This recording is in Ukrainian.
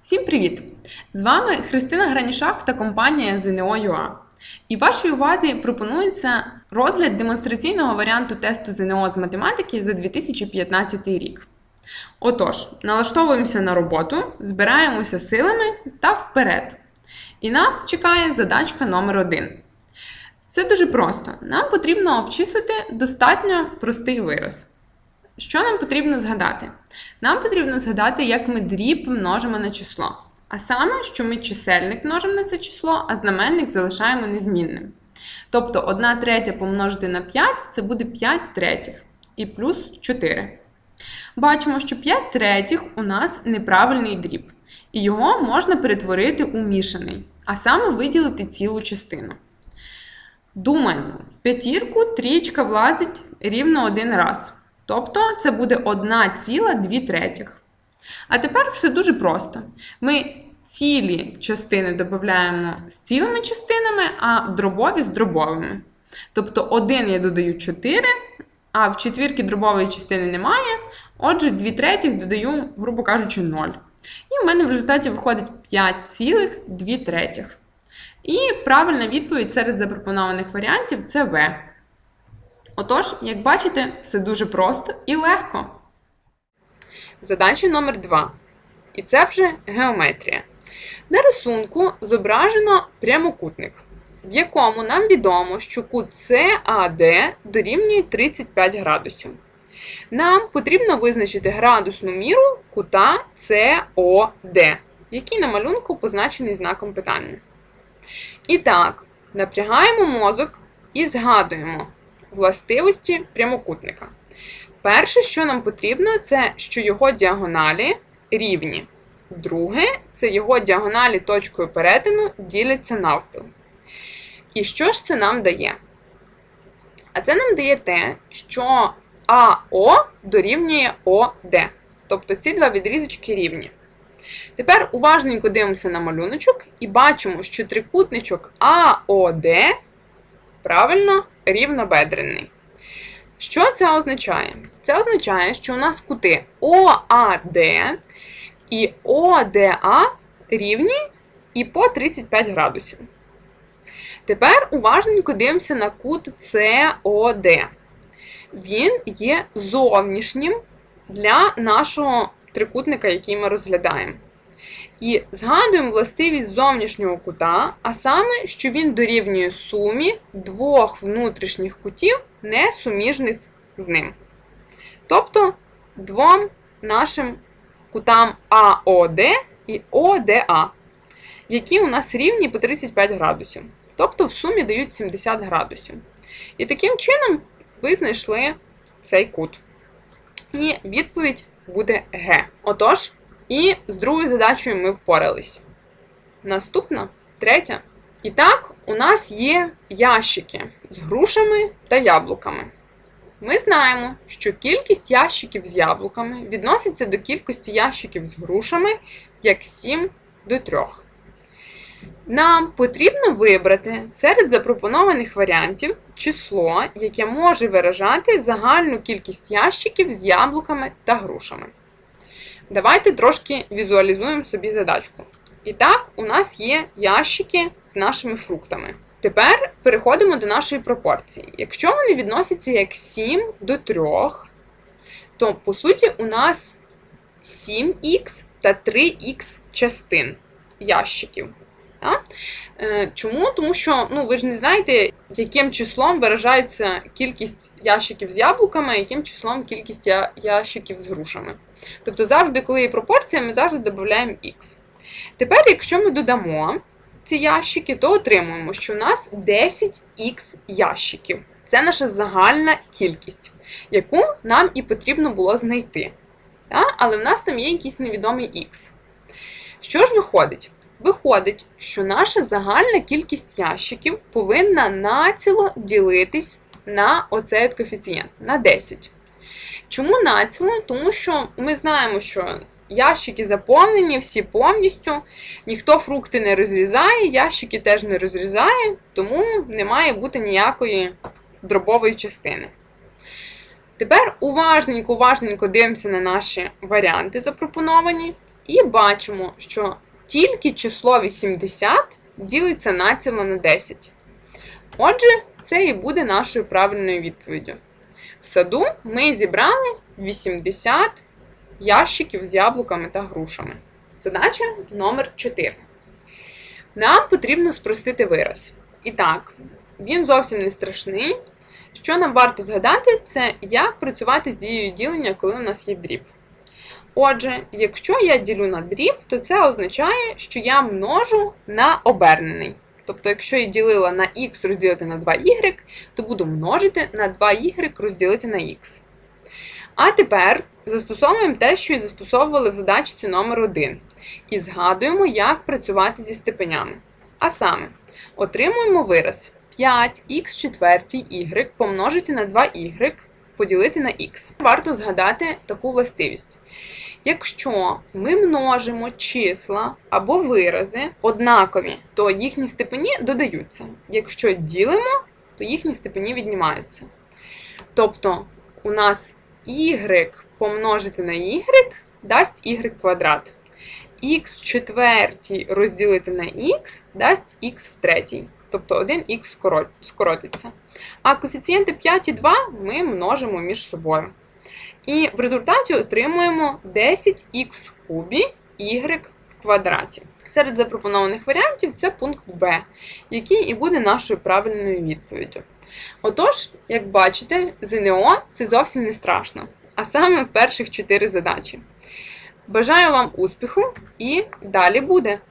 Всім привіт! З вами Христина Гранішак та компанія ЗНО.UA. І вашій увазі пропонується розгляд демонстраційного варіанту тесту ЗНО з математики за 2015 рік. Отож, налаштовуємося на роботу, збираємося силами та вперед. І нас чекає задачка номер 1 Все дуже просто. Нам потрібно обчислити достатньо простий вираз. Що нам потрібно згадати? Нам потрібно згадати, як ми дріб множимо на число. А саме, що ми чисельник множимо на це число, а знаменник залишаємо незмінним. Тобто 1 третя помножити на 5 це буде 5 третіх і плюс 4. Бачимо, що 5 третіх у нас неправильний дріб, і його можна перетворити у мішаний, а саме виділити цілу частину. Думаємо, в п'ятірку трієчка влазить рівно один раз. Тобто це буде 1,2 третіх. А тепер все дуже просто. Ми цілі частини додаємо з цілими частинами, а дробові з дробовими. Тобто 1 я додаю 4, а в четвірки дробової частини немає. Отже, 2 третіх додаю, грубо кажучи, 0. І в мене в результаті виходить 5,2 третіх. І правильна відповідь серед запропонованих варіантів це В. Отож, як бачите, все дуже просто і легко. Задача номер 2. І це вже геометрія. На рисунку зображено прямокутник, в якому нам відомо, що кут CAD дорівнює 35 градусів. Нам потрібно визначити градусну міру кута COD, який на малюнку позначений знаком питання. І так, напрягаємо мозок і згадуємо властивості прямокутника. Перше, що нам потрібно, це що його діагоналі рівні. Друге, це його діагоналі точкою перетину діляться навпіл. І що ж це нам дає? А це нам дає те, що АО дорівнює ОД. Тобто ці два відрізочки рівні. Тепер уважненько дивимося на малюночок і бачимо, що трикутничок АОД правильно рівнобедрений. Що це означає? Це означає, що у нас кути ОАД і ОДА рівні і по 35 градусів. Тепер уважненько дивимося на кут СОД. Він є зовнішнім для нашого трикутника, який ми розглядаємо. І згадуємо властивість зовнішнього кута, а саме, що він дорівнює сумі двох внутрішніх кутів, не суміжних з ним. Тобто двом нашим кутам АОД і ОДА, які у нас рівні по 35 градусів. Тобто в сумі дають 70 градусів. І таким чином ви знайшли цей кут. І відповідь буде Г. Отож, і з другою задачею ми впорались. Наступна, третя. І так, у нас є ящики з грушами та яблуками. Ми знаємо, що кількість ящиків з яблуками відноситься до кількості ящиків з грушами як 7 до 3. Нам потрібно вибрати серед запропонованих варіантів число, яке може виражати загальну кількість ящиків з яблуками та грушами. Давайте трошки візуалізуємо собі задачку. І так, у нас є ящики з нашими фруктами. Тепер переходимо до нашої пропорції. Якщо вони відносяться як 7 до 3, то по суті у нас 7х та 3х частин ящиків. Так? Е, Чому? Тому що ну, ви ж не знаєте, яким числом виражається кількість ящиків з яблуками, яким числом кількість ящиків з грушами. Тобто завжди, коли є пропорція, ми завжди додаємо х. Тепер, якщо ми додамо ці ящики, то отримуємо, що у нас 10х ящиків. Це наша загальна кількість, яку нам і потрібно було знайти. Але в нас там є якийсь невідомий х. Що ж виходить? Виходить, що наша загальна кількість ящиків повинна націло ділитись на оцей коефіцієнт на 10. Чому націло? Тому що ми знаємо, що ящики заповнені всі повністю, ніхто фрукти не розрізає, ящики теж не розрізає, тому не має бути ніякої дробової частини. Тепер уважненько, уважненько дивимося на наші варіанти запропоновані І бачимо, що тільки число 80 ділиться націло на 10. Отже, це і буде нашою правильною відповіддю. В саду ми зібрали 80 ящиків з яблуками та грушами. Задача номер 4. Нам потрібно спростити вираз. І так, він зовсім не страшний. Що нам варто згадати, це як працювати з дією ділення, коли у нас є дріб. Отже, якщо я ділю на дріб, то це означає, що я множу на обернений. Тобто, якщо я ділила на х розділити на 2y, то буду множити на 2y розділити на х. А тепер застосовуємо те, що і застосовували в задачці номер 1 І згадуємо, як працювати зі степенями. А саме, отримуємо вираз 5х четвертій y помножити на 2y поділити на х. Варто згадати таку властивість. Якщо ми множимо числа або вирази однакові, то їхні степені додаються. Якщо ділимо, то їхні степені віднімаються. Тобто у нас y помножити на y дасть y квадрат. х четвертій розділити на х дасть х в третій. Тобто 1х скоротиться. А коефіцієнти 5 і 2 ми множимо між собою. І в результаті отримуємо 10х в кубі y в квадраті. Серед запропонованих варіантів це пункт Б, який і буде нашою правильною відповіддю. Отож, як бачите, ЗНО це зовсім не страшно, а саме перших 4 задачі. Бажаю вам успіху і далі буде!